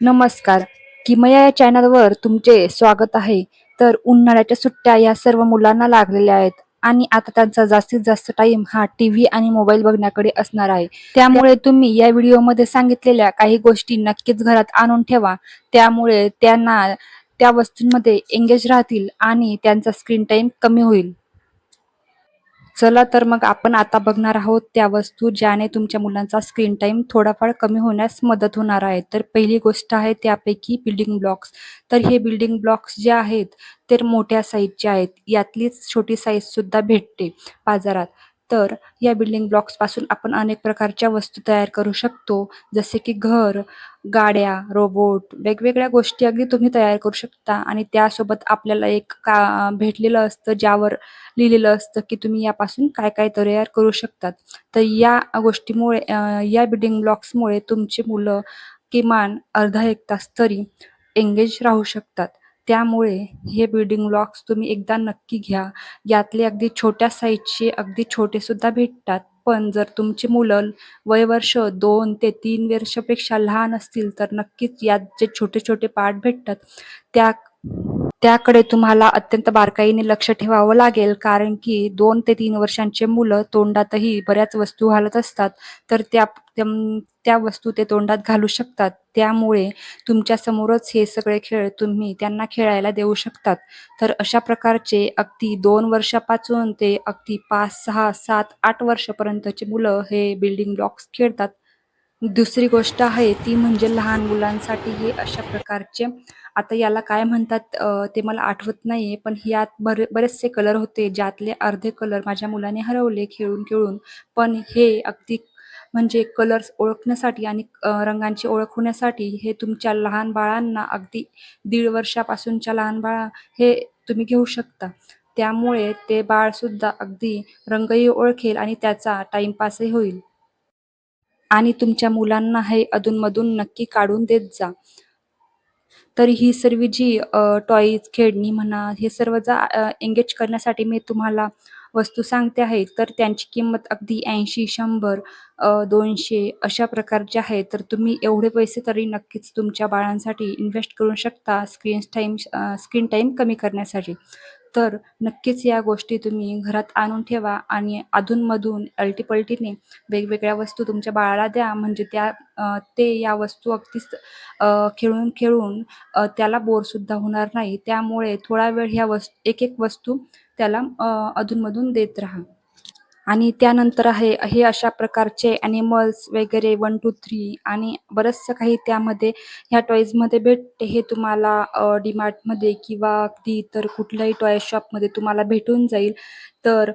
नमस्कार. किमया या चॅनलवर तुमचे स्वागत आहे. तर उन्हाळ्याच्या सुट्ट्या या सर्व मुलांना लागलेल्या आहेत आणि आता त्यांचा जास्तीत जास्त टाइम हा टीव्ही आणि मोबाईल बघण्याकडे असणार आहे. त्यामुळे तुम्ही या व्हिडिओमध्ये सांगितलेल्या काही गोष्टी नक्कीच घरात आणून ठेवा. त्यामुळे त्यांना त्या वस्तूंमध्ये एंगेज राहतील आणि त्यांचा स्क्रीन टाइम कमी होईल. चला तर मग आपण आता बघणार आहोत त्या वस्तू ज्याने तुमच्या मुलांचा स्क्रीन टाइम थोडाफार कमी होण्यास मदत होणार आहे. तर पहिली गोष्ट आहे त्यापैकी बिल्डिंग ब्लॉक्स तर हे बिल्डिंग ब्लॉक्स जे आहेत ते मोठ्या साईजचे आहेत. यातलीच छोटी साईज सुद्धा भेटते बाजारात. तर या बिल्डिंग ब्लॉक्सपासून आपण अनेक प्रकारच्या वस्तू तयार करू शकतो. जसे की घर गाड्या रोबोट वेगवेगळ्या गोष्टी अगदी तुम्ही तयार करू शकता. आणि त्यासोबत आपल्याला एक का भेटलेलं असतं ज्यावर लिहिलेलं असतं की तुम्ही यापासून काय काय तयार करू शकतात. तर या गोष्टीमुळे या बिल्डिंग ब्लॉक्समुळे तुमची मुलं किमान अर्धा एक तास तरी एंगेज राहू शकतात. त्यामुळे हे बिल्डिंग ब्लॉक्स तुम्ही एकदा नक्की घ्या. यातले अगदी छोट्या साईजचे अगदी छोटे सुद्धा भेटतात. पण जर तुमची मुलं वयवर्ष दोन ते तीन वर्षापेक्षा लहान असतील तर नक्कीच यात जे छोटे छोटे पार्ट भेटतात त्या त्याकडे तुम्हाला अत्यंत बारकाईने लक्ष ठेवावं लागेल कारण की दोन ते तीन वर्षांचे मुलं तोंडातही बऱ्याच वस्तू घालत असतात. तर त्या त्या- वस्तू ते तोंडात घालू शकतात. त्यामुळे तुमच्या समोरच हे सगळे खेळ तुम्ही त्यांना खेळायला देऊ शकतात. तर अशा प्रकारचे अगदी दोन वर्षापासून ते अगदी पाच सहा सात आठ वर्षापर्यंतचे मुलं हे बिल्डिंग ब्लॉक्स खेळतात. दुसरी गोष्ट आहे ती म्हणजे लहान मुलांसाठी हे अशा प्रकारचे. आता याला काय म्हणतात अ, ते मला आठवत नाहीये पण यात बर बरेचसे कलर होते ज्यातले अर्धे कलर माझ्या मुलाने हरवले खेळून खेळून. पण हे अगदी म्हणजे कलर्स ओळखण्यासाठी आणि अ, रंगांची ओळख होण्यासाठी हे तुमच्या लहान बाळांना अगदी दीड वर्षापासूनच्या लहान बाळा हे तुम्ही घेऊ शकता. त्यामुळे ते बाळ सुद्धा अगदी रंगही ओळखेल आणि त्याचा टाइमपासही होईल. आणि तुमच्या मुलांना हे अधूनमधून नक्की काढून देत जा. तर ही सर्व जी टॉईज खेळणी म्हणा हे सर्व जा एंगेज करण्यासाठी मी तुम्हाला वस्तू सांगते आहे. तर त्यांची किंमत अगदी ऐंशी शंभर दोनशे अशा प्रकारचे आहे. तर तुम्ही एवढे पैसे तरी नक्कीच तुमच्या बाळांसाठी इन्व्हेस्ट करू शकता स्क्रीन टाईम स्क्रीन टाईम कमी करण्यासाठी. तर नक्कीच या गोष्टी तुम्ही घरात आणून ठेवा आणि अधूनमधून अल्टीपल्टीने वेगवेगळ्या वस्तू तुमच्या बाळाला द्या. म्हणजे त्या ते या वस्तू अगदीच खेळून खेळून त्याला बोरसुद्धा होणार नाही. त्यामुळे थोडा वेळ ह्या वस्तू एक एक वस्तू त्याला अधूनमधून देत राहा. आणि त्यानंतर आहे हे अशा प्रकारचे ॲनिमल्स वगैरे वन टू थ्री आणि बरंचसं काही त्यामध्ये ह्या टॉईजमध्ये भेटते हे तुम्हाला अ, डीमार्टमध्ये किंवा अगदी इतर कुठल्याही टॉय शॉपमध्ये तुम्हाला भेटून जाईल. तर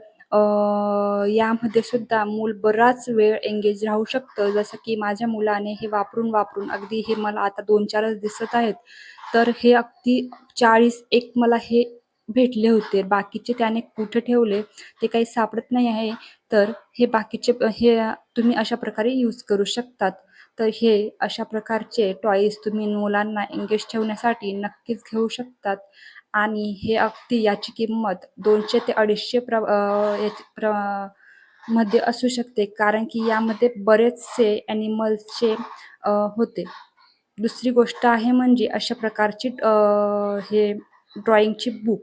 यामध्ये सुद्धा मूल बराच वेळ एंगेज राहू शकतं. जसं की माझ्या मुलाने हे वापरून वापरून अगदी हे मला आता दोन चारच दिसत आहेत. तर हे अगदी चाळीस एक मला हे भेटले होते. बाकीचे त्याने कुठे ठेवले ते काही सापडत नाही आहे. तर हे बाकीचे हे तुम्ही अशा प्रकारे यूज करू शकतात. तर हे अशा प्रकारचे टॉईज तुम्ही मुलांना एंगेज ठेवण्यासाठी नक्कीच घेऊ शकतात. आणि हे अगदी याची किंमत दोनशे ते अडीचशे प्र याची प्रमध्ये असू शकते. कारण की यामध्ये बरेचसे ॲनिमल्सचे होते. दुसरी गोष्ट आहे म्हणजे अशा प्रकारची हे ड्रॉइंगची बुक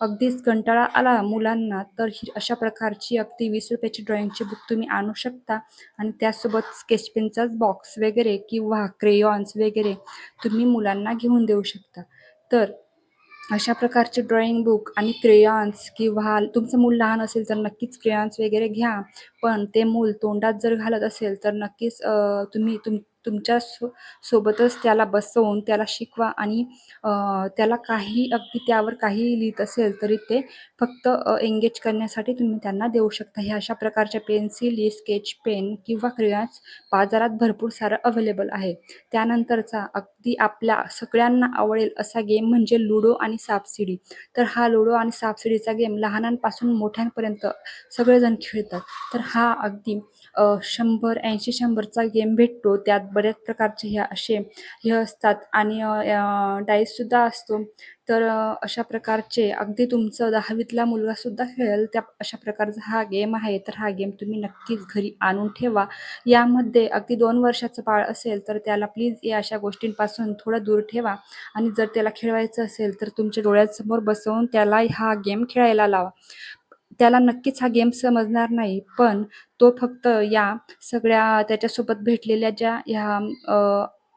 अगदीच कंटाळा आला मुलांना तर ही अशा प्रकारची अगदी वीस रुपयाची ड्रॉइंगची बुक तुम्ही आणू शकता. आणि त्यासोबत स्केच पेनचाच बॉक्स वगैरे किंवा क्रेयॉन्स वगैरे तुम्ही मुलांना घेऊन देऊ शकता. तर अशा प्रकारचे ड्रॉइंग बुक आणि क्रेयॉन्स किंवा तुमचं मूल लहान असेल तर नक्कीच क्रेयॉन्स वगैरे घ्या. पण ते मूल तोंडात जर घालत असेल तर नक्कीच तुम्ही तुम तुमच्या सो सोबतच त्याला बसवून त्याला शिकवा आणि त्याला काही अगदी त्यावर काहीही लिहित असेल तरी ते फक्त एंगेज करण्यासाठी तुम्ही त्यांना देऊ शकता. ह्या अशा प्रकारच्या पेन्सिल स्केच पेन किंवा क्रियाज बाजारात भरपूर सारं अवेलेबल आहे. त्यानंतरचा अगदी आपल्या सगळ्यांना आवडेल असा गेम म्हणजे लुडो आणि सापशिडी. तर हा लुडो आणि सापशिडीचा गेम लहानांपासून मोठ्यांपर्यंत सगळेजण खेळतात. तर हा अगदी शंभर ऐंशी शंभरचा गेम भेटतो. त्यात बऱ्याच प्रकारचे हे असे हे असतात. आणि डाईससुद्धा असतो. तर अशा प्रकारचे अगदी तुमचं दहावीतला मुलगासुद्धा खेळेल त्या अशा प्रकारचा हा गेम आहे. तर हा गेम तुम्ही नक्कीच घरी आणून ठेवा. यामध्ये अगदी दोन वर्षाचं बाळ असेल तर त्याला प्लीज या अशा गोष्टींपासून थोडं दूर ठेवा. आणि जर त्याला खेळवायचं असेल तर तुमच्या डोळ्यासमोर बसवून त्याला हा गेम खेळायला लावा. त्याला नक्कीच हा गेम समजणार नाही पण तो फक्त या सगळ्या त्याच्यासोबत भेटलेल्या ज्या ह्या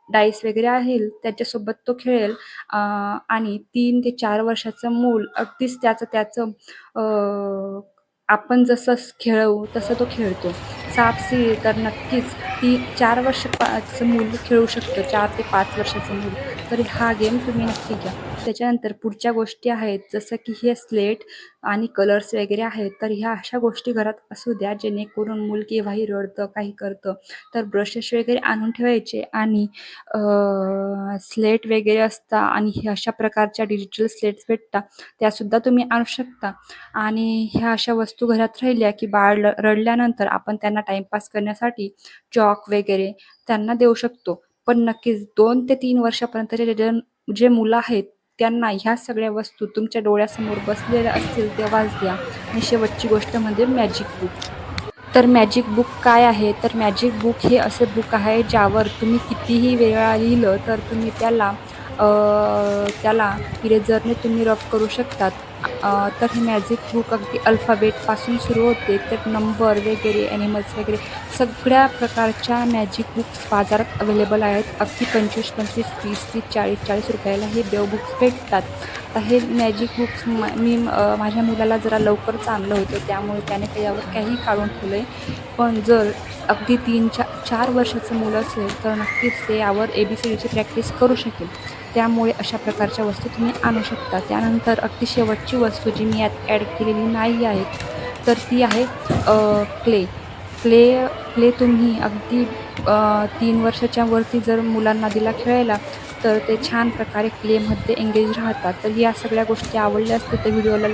डाईस वगैरे आहेत त्याच्यासोबत तो खेळेल. आणि तीन ते चार वर्षाचं मूल अगदीच त्याचं त्याचं आपण जसं खेळवू तसं तो खेळतो. सापसी तर नक्कीच ती चार वर्ष पाच मूल खेळू शकतं चार ते पाच वर्षाचं मूल. तर हा गेम तुम्ही नक्की घ्या. त्याच्यानंतर पुढच्या गोष्टी आहेत जसं की हे स्लेट आणि कलर्स वगैरे आहेत तर ह्या अशा गोष्टी घरात असू द्या जेणेकरून मूल केव्हाही रडतं काही करतं. तर ब्रशेस वगैरे आणून ठेवायचे आणि स्लेट वगैरे असतात आणि हे अशा प्रकारच्या डिजिटल स्लेट्स भेटतात त्यासुद्धा तुम्ही आणू शकता. आणि ह्या अशा वस्तू घरात राहिल्या की बाळ रडल्यानंतर आपण त्यांना टाइमपास करण्यासाठी स्टॉक वगैरे त्यांना देऊ शकतो. पण नक्कीच दोन ते तीन वर्षापर्यंतचे जे जे मुलं आहेत त्यांना ह्या सगळ्या वस्तू तुमच्या डोळ्यासमोर बसलेल्या असतील तेव्हाच द्या आणि शेवटची गोष्ट म्हणजे मॅजिक बुक तर मॅजिक बुक काय आहे? तर मॅजिक बुक हे असे बुक आहे ज्यावर तुम्ही कितीही वेळा लिहिलं तर तुम्ही त्याला त्याला इरेझरने तुम्ही रफ करू शकतात. तर हे मॅजिक बुक अगदी अल्फाबेटपासून सुरू होते तर नंबर वगैरे ॲनिमल्स वगैरे सगळ्या प्रकारच्या मॅजिक बुक्स बाजारात अवेलेबल आहेत. अगदी पंचवीस पंचवीस तीस तीस चाळीस चाळीस रुपयाला हे देव बुक्स भेटतात. आता हे मॅजिक बुक्स म मी माझ्या मुलाला जरा लवकरच आणलं होतं त्यामुळे त्याने त्याच्यावर काही काढून ठेवलं आहे पण जर अगदी तीन चा चार वर्षाचं मुलं असेल तर नक्कीच ते यावर ए बी सी डीची प्रॅक्टिस करू शकेल. त्यामुळे अशा प्रकारच्या वस्तू तुम्ही आणू शकता. त्यानंतर अगदी शेवटची वस्तू जी मी यात ॲड केलेली नाही आहे तर ती आहे क्ले क्ले क्ले तुम्ही अगदी तीन वर्षाच्या वरती जर मुलांना दिला खेळायला तर ते छान प्रकारे क्लेमध्ये एंगेज राहतात. तर या सगळ्या गोष्टी आवडल्या असतील तर व्हिडिओला